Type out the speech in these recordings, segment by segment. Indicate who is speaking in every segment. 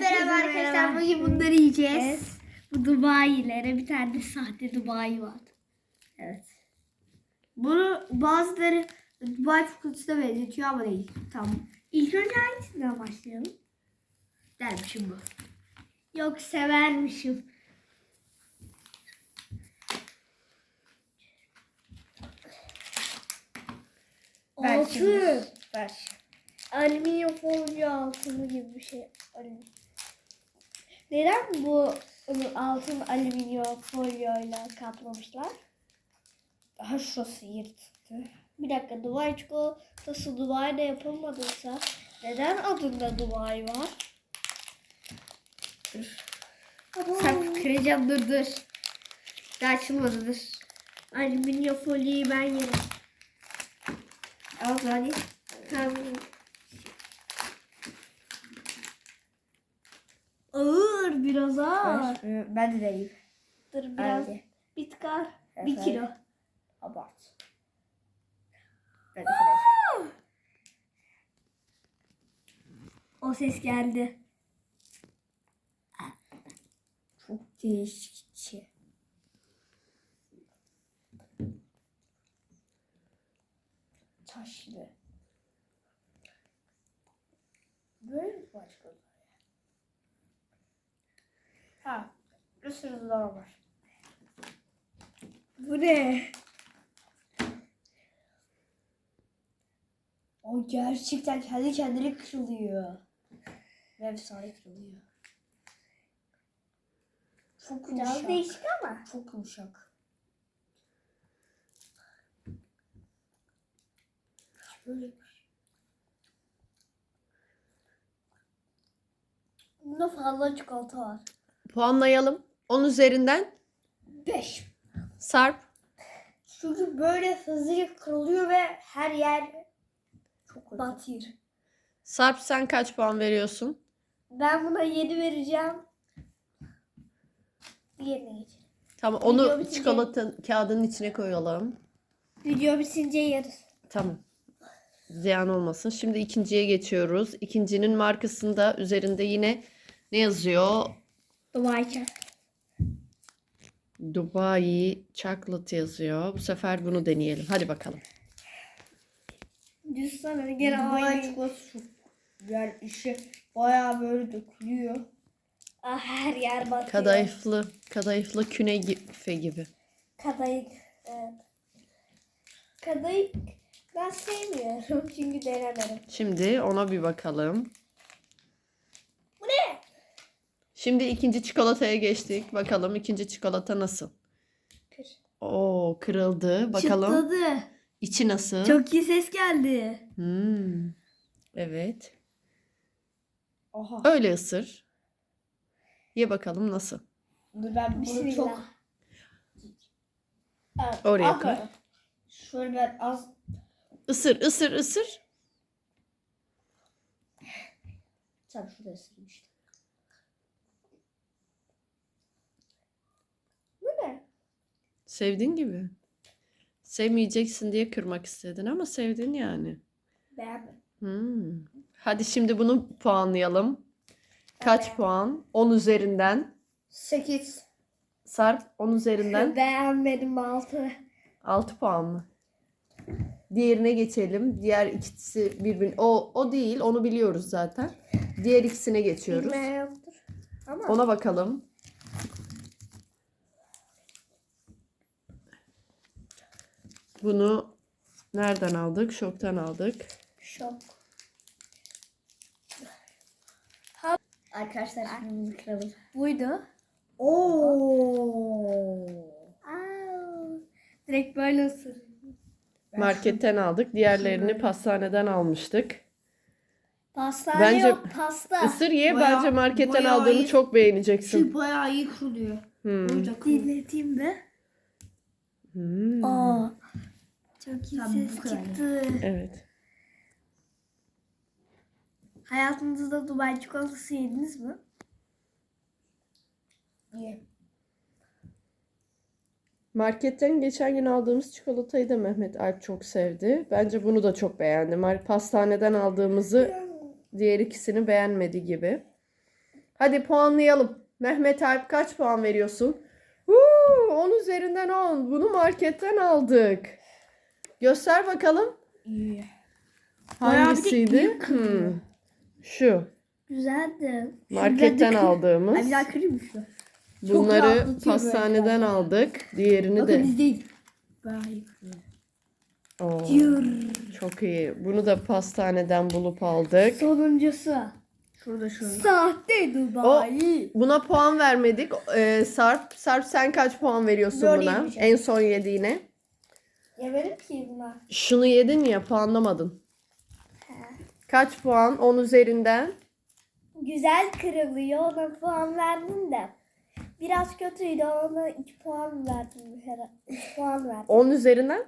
Speaker 1: merhaba arkadaşlar. Bugün bunları yiyeceğiz. Bu Dubai'lere bir tane de sahte Dubai var. Evet. Bunu bazıları Dubai çikolatasına benzetiyor ama değil. Tamam. İlk önce hangisinden başlayalım? Dermişim bu. Yok severmişim. Altı. Alüminyum folyo altını gibi bir şey. Alüminyum. Neden bu altın alüminyum folyoyla kaplamışlar?
Speaker 2: Daha şurası yırtıktı.
Speaker 1: Bir dakika Dubai çikolatası Dubai'de yapılmadıysa neden adında Dubai var? Sen kıracağım dur dur. Daha açılmadı dur. Alüminyum folyoyu ben yerim. Al hadi. Tamam. Ağır biraz ağır.
Speaker 2: Ver. Ben de deneyeyim.
Speaker 1: Dur biraz. Bitkar. Bir
Speaker 2: Evet.
Speaker 1: kilo.
Speaker 2: Abart. Ben de kıracağım.
Speaker 1: O ses geldi.
Speaker 2: Çok değişikçi. Taşlı. Böyle mi başka? Ha. Sürü daha var.
Speaker 1: Bu ne?
Speaker 2: O gerçekten kendi kendine kırılıyor. Ve efsane kırılıyor. Çok
Speaker 1: Biraz
Speaker 2: yumuşak.
Speaker 1: değişik ama.
Speaker 2: Çok yumuşak. Böyle
Speaker 1: Bunda fazla çikolata var.
Speaker 3: Puanlayalım. 10 üzerinden
Speaker 2: 5.
Speaker 3: Sarp.
Speaker 2: Çünkü böyle hızlıca kırılıyor ve her yer çok kötü.
Speaker 1: Batır.
Speaker 3: Sarp sen kaç puan veriyorsun?
Speaker 1: Ben buna 7 vereceğim. Diğerine geçelim.
Speaker 3: Tamam
Speaker 1: Video
Speaker 3: onu
Speaker 1: bitince-
Speaker 3: çikolata kağıdının içine koyalım.
Speaker 1: Video bitince yeriz.
Speaker 3: Tamam. Ziyan olmasın. Şimdi ikinciye geçiyoruz. İkincinin markasında üzerinde yine ne yazıyor?
Speaker 1: Dubai çak.
Speaker 3: Dubai Chocolate yazıyor. Bu sefer bunu deneyelim. Hadi bakalım.
Speaker 1: Sana gene
Speaker 2: Dubai
Speaker 1: aynı.
Speaker 2: çikolatası çok yani işi bayağı böyle dökülüyor.
Speaker 1: Ah, her yer batıyor.
Speaker 3: Kadayıflı, kadayıflı künefe gibi.
Speaker 1: Kadayıf. Evet. Kadayıf ben sevmiyorum çünkü denemedim.
Speaker 3: Şimdi ona bir bakalım.
Speaker 1: Bu ne?
Speaker 3: Şimdi ikinci çikolataya geçtik. Bakalım ikinci çikolata nasıl?
Speaker 1: Kır.
Speaker 3: Oo kırıldı. Bakalım
Speaker 1: Çıtladı.
Speaker 3: içi nasıl?
Speaker 1: Çok iyi ses geldi.
Speaker 3: Hmm. Evet.
Speaker 2: Aha.
Speaker 3: Öyle ısır. Ye bakalım nasıl?
Speaker 2: Dur ben bunu
Speaker 1: Bismillah.
Speaker 2: çok Evet,
Speaker 3: Oraya
Speaker 2: az
Speaker 3: koy.
Speaker 2: Şöyle ben az
Speaker 3: Isır, ısır, ısır.
Speaker 2: Sen şurada ısırmıştım.
Speaker 1: Bu ne?
Speaker 3: Sevdiğin gibi. Sevmeyeceksin diye kırmak istedin ama sevdin yani.
Speaker 1: Beğenmedim.
Speaker 3: Hmm. Hadi şimdi bunu puanlayalım. Kaç puan? 10 üzerinden.
Speaker 2: 8.
Speaker 3: Sarp 10 üzerinden
Speaker 1: Beğenmedim altı.
Speaker 3: 6 puan mı? Diğerine geçelim. Diğer ikisi birbirine o o değil, onu biliyoruz zaten. Diğer ikisine geçiyoruz.
Speaker 1: Bilmeyen yoktur. Ama
Speaker 3: Ona bakalım. Bunu nereden aldık? Şoktan aldık.
Speaker 1: şok. Arkadaşlar şimdi kıralım. Buydu.
Speaker 2: Oo.
Speaker 1: Aa, direkt böyle ısır.
Speaker 3: Marketten aldık. Diğerlerini pastaneden almıştık.
Speaker 1: Pastane
Speaker 3: Bence-
Speaker 1: yok pasta.
Speaker 3: Isır ye.
Speaker 2: Bayağı-
Speaker 3: Bence marketten
Speaker 2: bayağı
Speaker 3: aldığını
Speaker 2: iyi.
Speaker 3: çok beğeneceksin.
Speaker 2: Çünkü bayağı iyi kırılıyor.
Speaker 3: Hmm.
Speaker 1: Dinleteyim be.
Speaker 3: Hmm.
Speaker 1: Çok iyi
Speaker 2: Tamam,
Speaker 1: ses
Speaker 2: bu kadar.
Speaker 1: çıktı.
Speaker 3: Evet.
Speaker 1: Hayatınızda Dubai çikolatası yediniz mi?
Speaker 2: İyi.
Speaker 3: Marketten geçen gün aldığımız çikolatayı da Mehmet Alp çok sevdi. Bence bunu da çok beğendi. Pastaneden aldığımızı diğer ikisini beğenmedi gibi. Hadi puanlayalım. Mehmet Alp kaç puan veriyorsun? Huu, 10 üzerinden 10. Bunu marketten aldık. Göster bakalım.
Speaker 2: İyi.
Speaker 3: Hangisiydi? Hmm, Şu.
Speaker 1: Güzeldi.
Speaker 3: Marketten aldığımız.
Speaker 1: Ay bir daha kırayım mı şunu?
Speaker 3: Bunları pastaneden
Speaker 1: böyle.
Speaker 3: aldık. Diğerini
Speaker 1: Bakın
Speaker 3: de.
Speaker 1: kırıyor.
Speaker 3: Oo, çok iyi. Bunu da pastaneden bulup aldık.
Speaker 1: Sonuncusu.
Speaker 2: Şurada şurada.
Speaker 1: Sahte Dubai.
Speaker 3: Buna puan vermedik. Ee, Sarp, Sarp sen kaç puan veriyorsun buna? En son yediğine.
Speaker 2: Yemedim ki bunlar.
Speaker 3: Şunu yedin ya puanlamadın. Kaç puan? 10 üzerinden.
Speaker 2: Güzel kırılıyor. Ona puan verdim de. Biraz kötüydü. Ona 2 puan verdim. herhalde. 3 puan verdim.
Speaker 3: 10 üzerinden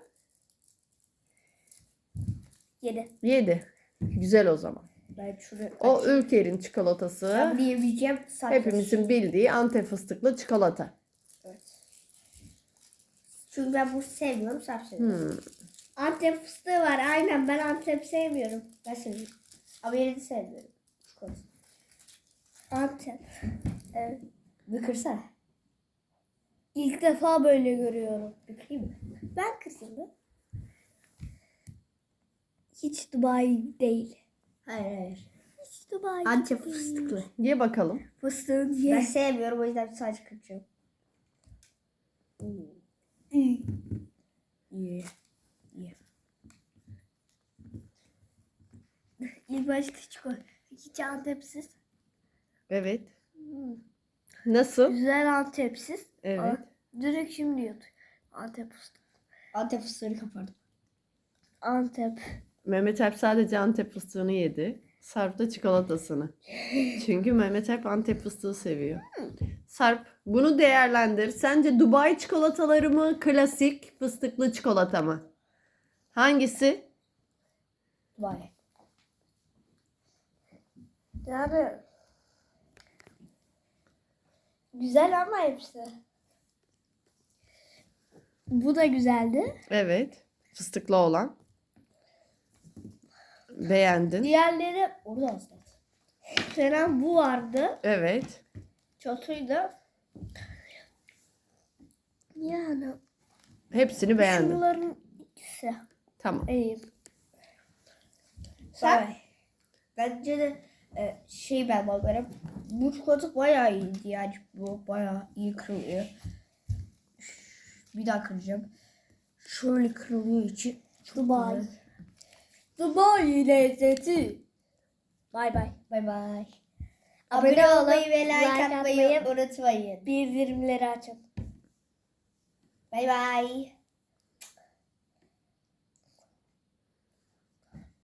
Speaker 2: 7.
Speaker 3: 7. Güzel o zaman.
Speaker 2: Ben şuraya
Speaker 3: O Ülker'in çikolatası.
Speaker 2: Ben. Sadece-
Speaker 3: Hepimizin bildiği Antep fıstıklı çikolata.
Speaker 2: Çünkü ben bunu sevmiyorum. Sarp seviyorum.
Speaker 3: Hmm.
Speaker 2: Antep fıstığı var. Aynen ben Antep sevmiyorum. Ben seviyorum. Ama yeni sevmiyorum. Antep. Evet. Bir kırsana. İlk defa böyle görüyorum. Bir kırayım mı? Ben kırsayım mı? Hiç Dubai değil. Hayır hayır. Hiç Dubai
Speaker 1: Antep
Speaker 2: değil.
Speaker 1: fıstıklı.
Speaker 3: Ye bakalım.
Speaker 1: Fıstığın
Speaker 2: Ben
Speaker 1: ye.
Speaker 2: sevmiyorum o yüzden sadece kıracağım.
Speaker 1: İyi.
Speaker 2: İyi. İyi.
Speaker 1: İlk başta çikolata. Hiç Antepsiz.
Speaker 3: Evet. Nasıl?
Speaker 1: Güzel Antepsiz.
Speaker 3: Evet.
Speaker 1: Ama Direkt şimdi yut. Antep fıstığı.
Speaker 2: Antep fıstığını kapardım.
Speaker 1: Antep.
Speaker 3: Mehmet Alp sadece Antep fıstığını yedi. Sarp da çikolatasını. Çünkü Mehmet Alp Antep fıstığı seviyor. Sarp bunu değerlendir. Sence Dubai çikolataları mı, klasik fıstıklı çikolata mı? Hangisi?
Speaker 2: Dubai.
Speaker 1: Yani güzel ama hepsi. Bu da güzeldi.
Speaker 3: Evet. Fıstıklı olan. Beğendin.
Speaker 2: Diğerleri orada aslında.
Speaker 1: Fena bu vardı.
Speaker 3: Evet.
Speaker 1: Çatıydı. Yani
Speaker 3: Hepsini beğendin.
Speaker 1: şunların ikisi
Speaker 3: Tamam.
Speaker 1: iyi.
Speaker 2: Sen? Bence de e, şey ben bakarım. Bu çikolata bayağı iyiydi yani bu bayağı iyi kırılıyor. Bir daha kıracağım. Şöyle kırılıyor içi. Çok
Speaker 1: Dubai.
Speaker 2: güzel.
Speaker 1: Dubai lezzeti.
Speaker 2: Bay bay. Bay bay.
Speaker 1: Abone
Speaker 2: olmayı ve like,
Speaker 1: like
Speaker 2: atmayı
Speaker 1: atmayı
Speaker 2: unutmayın.
Speaker 1: Bildirimleri açın.
Speaker 2: Bay bay.